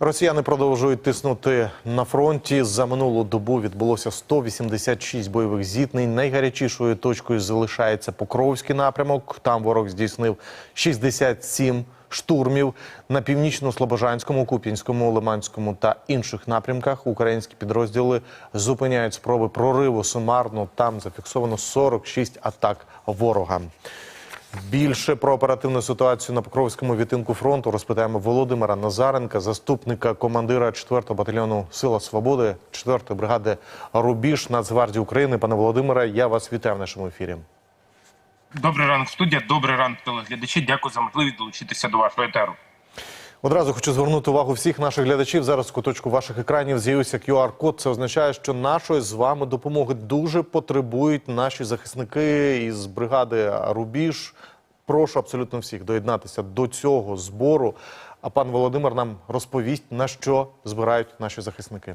Росіяни продовжують тиснути на фронті. За минулу добу відбулося 186 бойових зіткнень. Найгарячішою точкою залишається Покровський напрямок. Там ворог здійснив 67 штурмів на північно-слобожанському, Куп'янському, Лиманському та інших напрямках. Українські підрозділи зупиняють спроби прориву сумарно. Там зафіксовано 46 атак ворога. Більше про оперативну ситуацію на Покровському відтинку фронту розпитаємо Володимира Назаренка, заступника командира 4-го батальйону Сила Свободи, 4-ї бригади Рубіж Нацгвардії України. Пане Володимире, я вас вітаю в нашому ефірі. Добрий ранок, студія. Добрий ранок, телеглядачі. Дякую за можливість долучитися до вашого етеру. Одразу хочу звернути увагу всіх наших глядачів. Зараз в куточку ваших екранів з'явився QR-код. Це означає, що нашої з вами допомоги дуже потребують наші захисники із бригади Рубіж. Прошу абсолютно всіх доєднатися до цього збору. А пан Володимир нам розповість на що збирають наші захисники.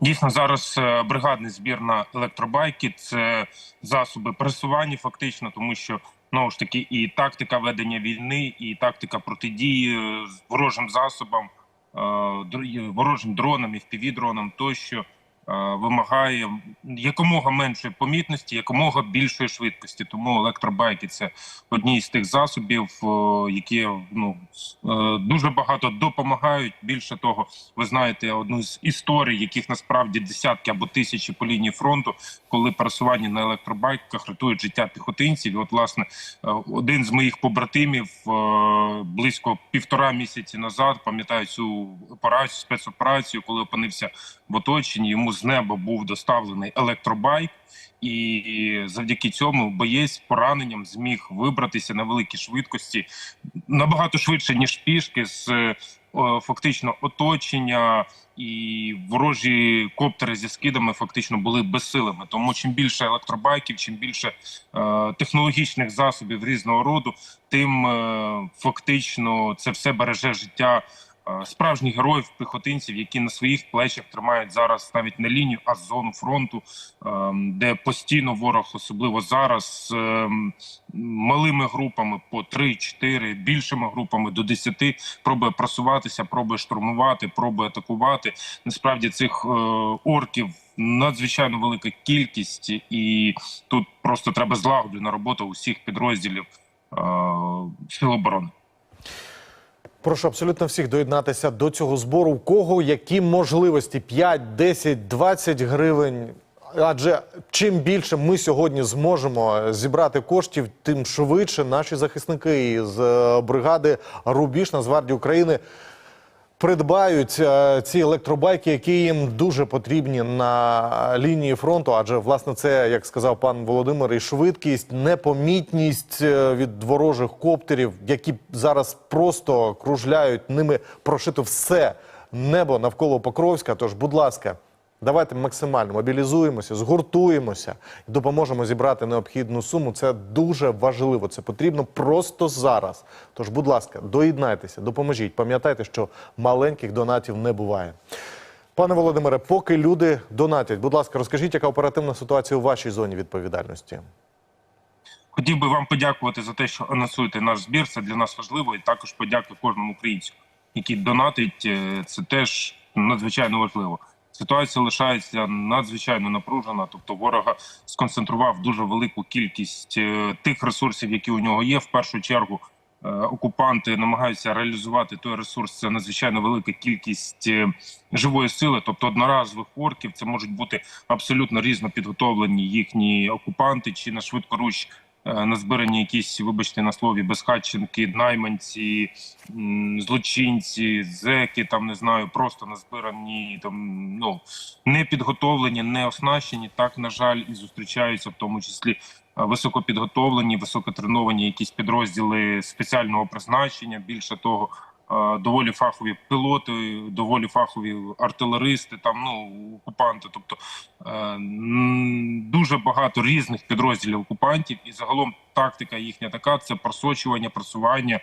Дійсно, зараз е, бригадний збір на електробайки це засоби пересування, фактично, тому що знову ж таки і тактика ведення війни, і тактика протидії е, ворожим засобам, е, ворожим дронам, і впівдронам тощо. Е, Вимагає якомога меншої помітності, якомога більшої швидкості. Тому електробайки це одні з тих засобів, е, які ну е, дуже багато допомагають. Більше того, ви знаєте одну з історій, яких насправді десятки або тисячі по лінії фронту, коли пересування на електробайках рятують життя піхотинців. І от, власне, один з моїх побратимів близько півтора місяці назад пам'ятаю цю операцію, спецоперацію, коли опинився в оточенні. Йому з неба був доставлений електробайк. І завдяки цьому боєць пораненням зміг вибратися на великій швидкості набагато швидше ніж пішки з е, фактично оточення, і ворожі коптери зі скидами фактично були безсилими. Тому чим більше електробайків, чим більше е, технологічних засобів різного роду, тим е, фактично це все береже життя. Е, Справжніх героїв піхотинців, які на своїх плечах тримають зараз навіть не лінію, а зону фронту, ем, де постійно ворог, особливо зараз, ем, малими групами по 3-4, більшими групами до 10, пробує просуватися, пробує штурмувати, пробує атакувати. Насправді цих е, орків надзвичайно велика кількість, і тут просто треба злагоджена робота усіх підрозділів е, Сил оборони. Прошу абсолютно всіх доєднатися до цього збору. У кого які можливості 5, 10, 20 гривень. Адже чим більше ми сьогодні зможемо зібрати коштів, тим швидше наші захисники із е, бригади Рубіж Нацгвардії України придбають е, ці електробайки, які їм дуже потрібні на лінії фронту. Адже власне це, як сказав пан Володимир, і швидкість, непомітність е, від ворожих коптерів, які зараз просто кружляють ними прошито все небо навколо Покровська. Тож, будь ласка. Давайте максимально мобілізуємося, згуртуємося і допоможемо зібрати необхідну суму. Це дуже важливо. Це потрібно просто зараз. Тож, будь ласка, доєднайтеся, допоможіть. Пам'ятайте, що маленьких донатів не буває. Пане Володимире, поки люди донатять, будь ласка, розкажіть, яка оперативна ситуація у вашій зоні відповідальності? Хотів би вам подякувати за те, що анонсуєте наш збір. Це для нас важливо, і також подякую кожному українцю, який донатить. Е, Це теж надзвичайно важливо. Ситуація лишається надзвичайно напружена. Тобто, ворога сконцентрував дуже велику кількість е, тих ресурсів, які у нього є. В першу чергу е, окупанти намагаються реалізувати той ресурс. Це надзвичайно велика кількість е, живої сили, тобто одноразових орків. Це можуть бути абсолютно різно підготовлені їхні окупанти чи на швидкоруч назбирані якісь, вибачте на слові, безхатченки, найманці, злочинці, зеки, там не знаю, просто назбирані там ну не підготовлені, не оснащені. Так на жаль, і зустрічаються в тому числі е, високопідготовлені, високотреновані якісь підрозділи спеціального призначення. Більше того. Е, Доволі фахові пілоти, доволі фахові артилеристи, там ну окупанти. Тобто е, дуже багато різних підрозділів окупантів, і загалом тактика їхня така: це просочування, просування е,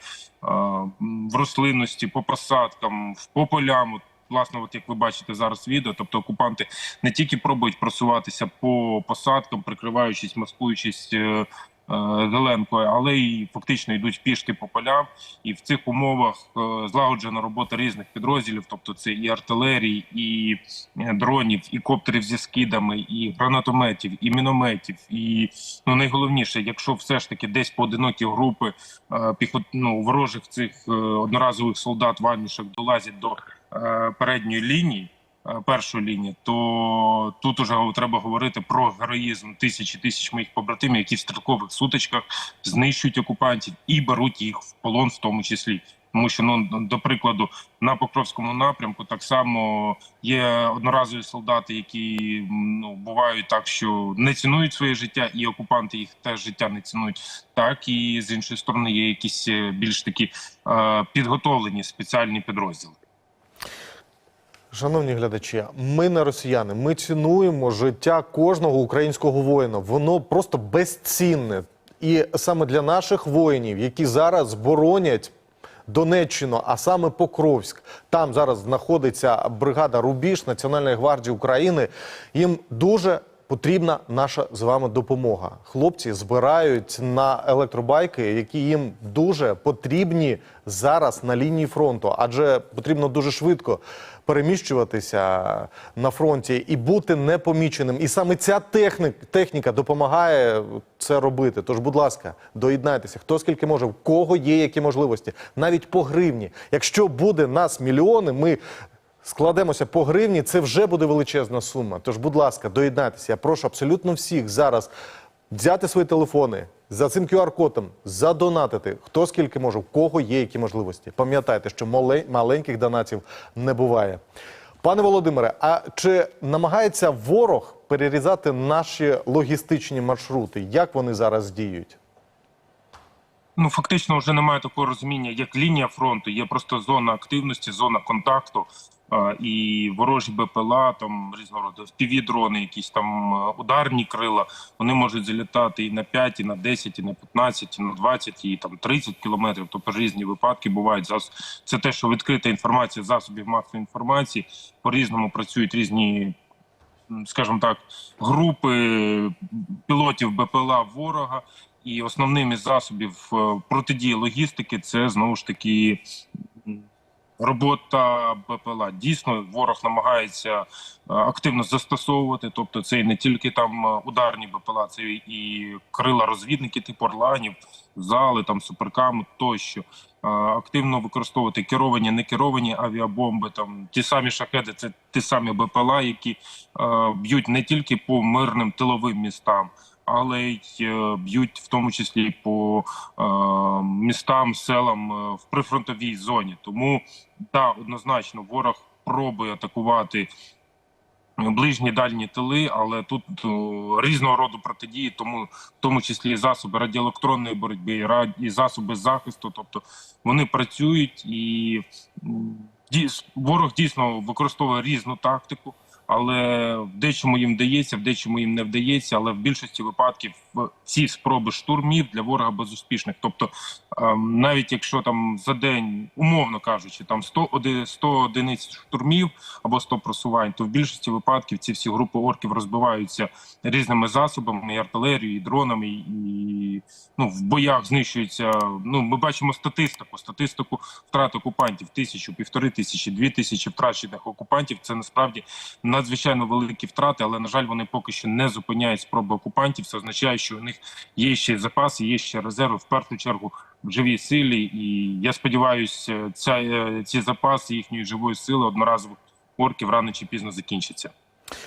в рослинності, по посадкам, по полям. Власне, от як ви бачите зараз відео, тобто окупанти не тільки пробують просуватися по посадкам, прикриваючись, маскуючись зеленкою, але й фактично йдуть пішки по полям. І в цих умовах е, злагоджена робота різних підрозділів, тобто це і артилерії, і е, дронів, і коптерів зі скидами, і гранатометів, і мінометів. І ну найголовніше, якщо все ж таки десь поодинокі групи е, піхот, ну, ворожих цих е, одноразових солдат вальнішок долазять до е, передньої лінії. Е, Першої лінії, то тут уже треба говорити про героїзм тисячі тисяч моїх побратимів, які в стрілкових сутичках знищують окупантів і беруть їх в полон, в тому числі. Тому що ну до прикладу на Покровському напрямку так само є одноразові солдати, які ну бувають так, що не цінують своє життя, і окупанти їх теж життя не цінують. Так і з іншої сторони є якісь е, більш такі е, підготовлені спеціальні підрозділи. Шановні глядачі, ми не росіяни. Ми цінуємо життя кожного українського воїна. Воно просто безцінне. І саме для наших воїнів, які зараз боронять Донеччину, а саме Покровськ, там зараз знаходиться бригада Рубіж Національної гвардії України. Їм дуже потрібна наша з вами допомога. Хлопці збирають на електробайки, які їм дуже потрібні зараз на лінії фронту, адже потрібно дуже швидко переміщуватися на фронті і бути непоміченим. І саме ця технік, техніка допомагає це робити. Тож, будь ласка, доєднайтеся. Хто скільки може, в кого є які можливості, навіть по гривні. Якщо буде нас мільйони, ми. Складемося по гривні, це вже буде величезна сума. Тож, будь ласка, доєднайтеся. Я прошу абсолютно всіх зараз взяти свої телефони за цим QR-кодом, задонатити. Хто скільки може, в кого є які можливості. Пам'ятайте, що маленьких донатів не буває. Пане Володимире, а чи намагається ворог перерізати наші логістичні маршрути? Як вони зараз діють? Ну фактично вже немає такого розуміння, як лінія фронту. Є просто зона активності, зона контакту. І ворожі БПЛА, там різного роду впівдрони, якісь там е, ударні крила. Вони можуть залітати і на 5, і на 10, і на 15, і на 20, і там 30 кілометрів. Тобто різні випадки бувають. Це те, що відкрита інформація засобів масової інформації. По різному працюють різні скажімо так, групи пілотів БПЛА ворога. І основним із засобів е, протидії логістики це знову ж таки робота БПЛА. Дійсно, ворог намагається е, активно застосовувати. Тобто, це і не тільки там е, ударні БПЛА, це і крила розвідники типу орланів, зали, там суперками тощо. Е, Активно використовувати керовані, не керовані авіабомби, там ті самі шахеди, це ті самі БПЛА, які б'ють не тільки по мирним тиловим містам, але й е, б'ють в тому числі по е, містам, селам е, в прифронтовій зоні. Тому да, однозначно ворог пробує атакувати. Ближні дальні тили, але тут о, різного роду протидії, тому в тому числі засоби радіоелектронної боротьби, і ра- і засоби захисту. Тобто вони працюють і дійс- ворог дійсно використовує різну тактику, але в дечому їм вдається, в дечому їм не вдається. Але в більшості випадків ці спроби штурмів для ворога безуспішних. Тобто, навіть якщо там за день, умовно кажучи, там 100, оди- 100 одиниць штурмів або 100 просувань, то в більшості випадків ці всі групи орків розбиваються різними засобами, і артилерією, і дронами, і ну в боях знищуються. Ну ми бачимо статистику, статистику втрат окупантів: тисячу, півтори тисячі, дві тисячі втрачених окупантів. Це насправді надзвичайно великі втрати, але на жаль, вони поки що не зупиняють спроби окупантів. Це означає, що у них є ще запаси, є ще резерви в першу чергу в живій силі. І я сподіваюся, ця е, ці запаси їхньої живої сили одноразових орків рано чи пізно закінчаться.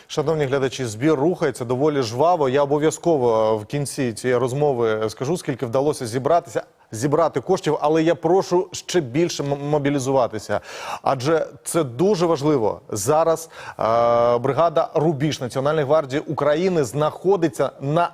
Шановні глядачі, збір рухається доволі жваво. Я обов'язково в кінці цієї розмови скажу, скільки вдалося зібратися. Зібрати коштів, але я прошу ще більше мобілізуватися, адже це дуже важливо. Зараз е, бригада Рубіж Національної гвардії України знаходиться на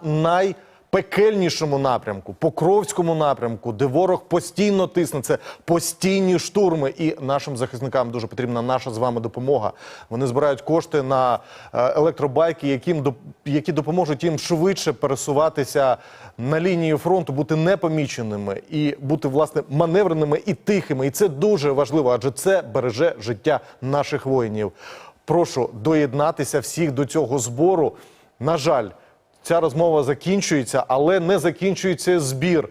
найпекельнішому напрямку, Покровському напрямку, де ворог постійно тисне. Це постійні штурми, і нашим захисникам дуже потрібна наша з вами допомога. Вони збирають кошти на е, електробайки, яким які допоможуть їм швидше пересуватися на лінії фронту, бути непоміченими і бути власне маневреними і тихими. І це дуже важливо, адже це береже життя наших воїнів. Прошу доєднатися всіх до цього збору. На жаль. Ця розмова закінчується, але не закінчується збір.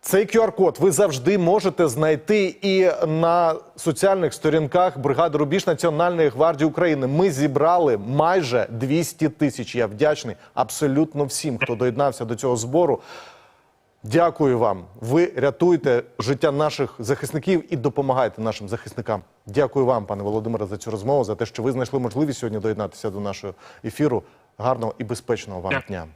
Цей QR-код ви завжди можете знайти і на соціальних сторінках бригади Рубіж Національної гвардії України. Ми зібрали майже 200 тисяч. Я вдячний абсолютно всім, хто доєднався до цього збору. Дякую вам. Ви рятуєте життя наших захисників і допомагаєте нашим захисникам. Дякую вам, пане Володимире, за цю розмову, за те, що ви знайшли можливість сьогодні доєднатися до нашого ефіру. Гарного і безпечного вам дня.